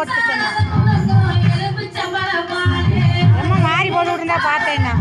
போட்டு சொன்னான் ரொம்ப மாறி போட்டு விட்டுருந்தா பார்த்தேன்னா.